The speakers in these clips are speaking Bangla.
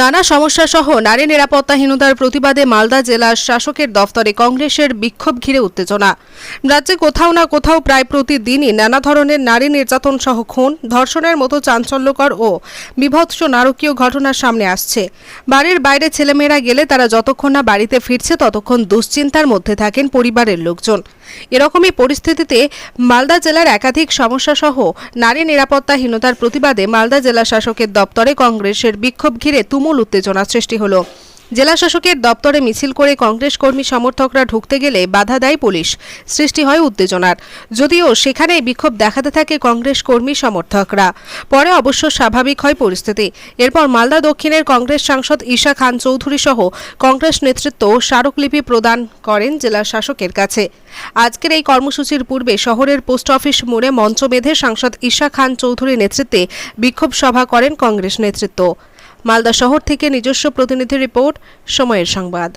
নানা সমস্যা সহ নারী নিরাপত্তাহীনতার প্রতিবাদে মালদা জেলার শাসকের দফতরে কংগ্রেসের বিক্ষোভ ঘিরে উত্তেজনা। রাজ্যে কোথাও না কোথাও প্রায় প্রতিদিনই নানা ধরনের নারী নির্যাতন সহ খুন, ধর্ষণের মতো চাঞ্চল্যকর ও বিভৎস নারকীয় ঘটনা সামনে আসছে। বাড়ির বাইরে ছেলেমেয়েরা গেলে তারা যতক্ষণ না বাড়িতে ফিরছে, ততক্ষণ দুশ্চিন্তার মধ্যে থাকেন পরিবারের লোকজন। এরকমই পরিস্থিতিতে মালদা জেলার একাধিক সমস্যা সহ নারী নিরাপত্তাহীনতার প্রতিবাদে মালদা জেলা শাসকের দপ্তরে কংগ্রেসের বিক্ষোভ ঘিরে তুমুল উত্তেজনা সৃষ্টি হলো। জেলা শাসকের দপ্তরে মিছিল করে কংগ্রেস কর্মী সমর্থকরা ঢুকতে গেলে বাধা দেয় পুলিশ। সৃষ্টি হয় উত্তেজনার। যদিও সেখানে বিক্ষোভ দেখাতে থাকে কংগ্রেস কর্মী সমর্থকরা। পরে অবশ্য স্বাভাবিক হয় পরিস্থিতি। এরপর মালদা দক্ষিণের কংগ্রেস সাংসদ ঈশা খান চৌধুরী সহ কংগ্রেস নেতৃত্ব স্মারকলিপি প্রদান করেন জেলা শাসকের কাছে। আজকের এই কর্মসূচির পূর্বে শহরের পোস্ট অফিস মোড়ে মঞ্চ বেঁধে সাংসদ ঈশা খান চৌধুরী নেতৃত্বে বিক্ষোভ সভা করেন কংগ্রেস নেতৃত্ব। মালদা শহর থেকে নিজস্ব প্রতিনিধি রিপোর্ট সময়ের সংবাদ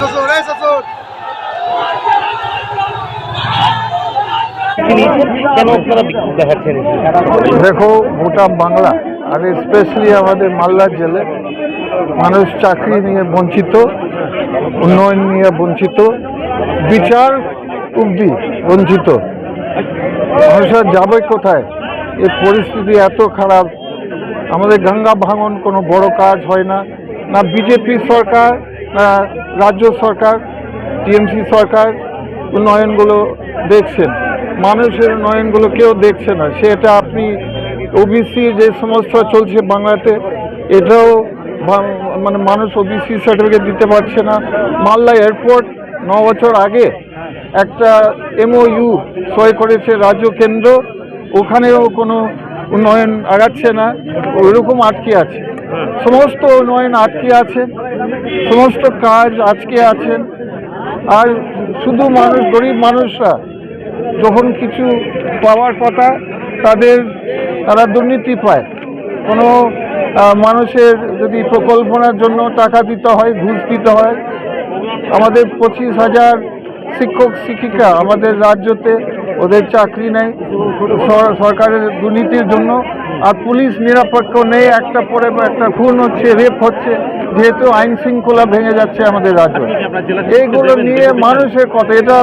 শ্বশুর এই শ্বশুর কেন আপনারা বিক্ষোভ দেখাচ্ছেন দেখো, গোটা বাংলা, আর স্পেশালি আমাদের মালদা জেলে, মানুষ চাকরি নিয়ে বঞ্চিত, উন্নয়ন নিয়ে বঞ্চিত, বিচার অব্দি বঞ্চিত। মানুষের যাবে কোথায়? এই পরিস্থিতি এত খারাপ। আমাদের গঙ্গা ভাঙন কোনো বড় কাজ হয় না। না বিজেপি সরকার রাজ্য সরকার, টিএমসি সরকার উন্নয়নগুলো দেখছেন। মানুষের উন্নয়নগুলো কেউ দেখছে না। সেটা আপনি ওবিসি যে সমস্যা চলছে বাংলাতে, এটাও মানে মানুষ ওবিসি সার্টিফিকেট দিতে পারছে না। মালদা এয়ারপোর্ট, ন বছর আগে একটা এমওইউ সই করেছে রাজ্য কেন্দ্র, ওখানেও কোনো উন্নয়ন আগাচ্ছে না। ওইরকম আটকে আছে। সমস্ত উন্নয়ন আটকে আছে সমস্ত কাজ আটকে আছেন। আর শুধু মানুষ, গরিব মানুষরা, যখন কিছু পাওয়ার কথা তাদের, তারা দুর্নীতি পায়। কোনো মানুষের যদি প্রকল্পনার জন্য টাকা দিতে হয়, ঘুষ দিতে হয়, আমাদের পঁচিশ হাজার শিক্ষক, শিক্ষিকা আমাদের রাজ্যতে ওদের চাকরি নেই সরকারের দুর্নীতির জন্য আর পুলিশ নিরপেক্ষ নেই একটা পরে একটা খুন হচ্ছে রেপ হচ্ছে যেহেতু আইন শৃঙ্খলা ভেঙে যাচ্ছে আমাদের রাজ্য। এইগুলো নিয়ে মানুষের কথা এটা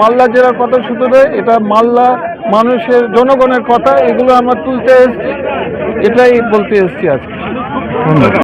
মালদা জেলার কথা শুধু নয় এটা মালদা মানুষের জনগণের কথা এগুলো আমরা তুলতে এসেছি এটাই বলতে এসেছি আজকে। ধন্যবাদ।